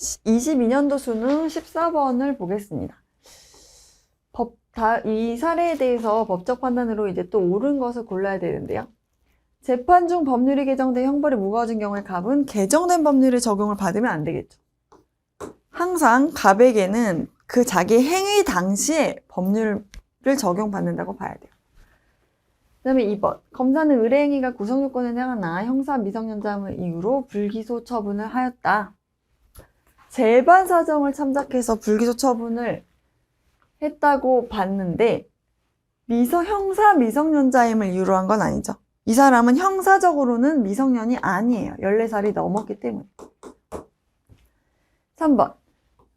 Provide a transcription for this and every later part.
22년도 수능 14번을 보겠습니다. 법, 다, 이 사례에 대해서 법적 판단으로 이제 또 옳은 것을 골라야 되는데요. 재판 중 법률이 개정돼 형벌이 무거워진 경우에 갑은 개정된 법률의 적용을 받으면 안 되겠죠. 항상 갑에게는 그 자기 행위 당시에 법률을 적용받는다고 봐야 돼요. 그 다음에 2번. 검사는 의뢰행위가 구성요건에 해당하나 형사 미성년자임을 이유로 불기소 처분을 하였다. 재반 사정을 참작해서 불기소 처분을 했다고 봤는데 미성 형사 미성년자임을 이유로 한 건 아니죠. 이 사람은 형사적으로는 미성년이 아니에요. 14살이 넘었기 때문에. 3번.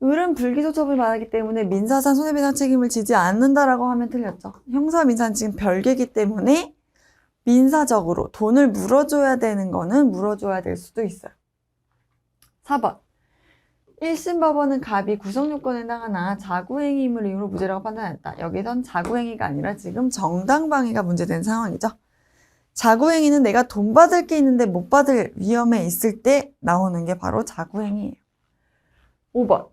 을은 불기소 처분을 받았기 때문에 민사상 손해배상 책임을 지지 않는다라고 하면 틀렸죠. 형사 민사는 지금 별개이기 때문에 민사적으로 돈을 물어줘야 되는 거는 물어줘야 될 수도 있어요. 4번. 1심 법원은 갑이 구성요건에 해당하나 자구행위임을 이유로 무죄라고 판단했다. 여기선 자구행위가 아니라 지금 정당방위가 문제된 상황이죠. 자구행위는 내가 돈 받을 게 있는데 못 받을 위험에 있을 때 나오는 게 바로 자구행위예요. 5번.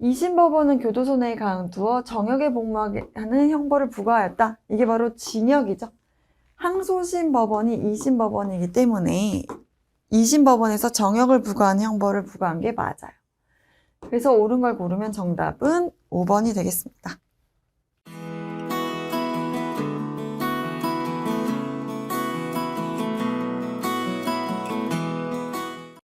2심 법원은 교도소내에 가두어 정역에 복무하게 하는 형벌을 부과하였다. 이게 바로 징역이죠. 항소심 법원이 2심 법원이기 때문에 2심 법원에서 정역을 부과한 형벌을 부과한 게 맞아요. 그래서 옳은 걸 고르면 정답은 5번이 되겠습니다.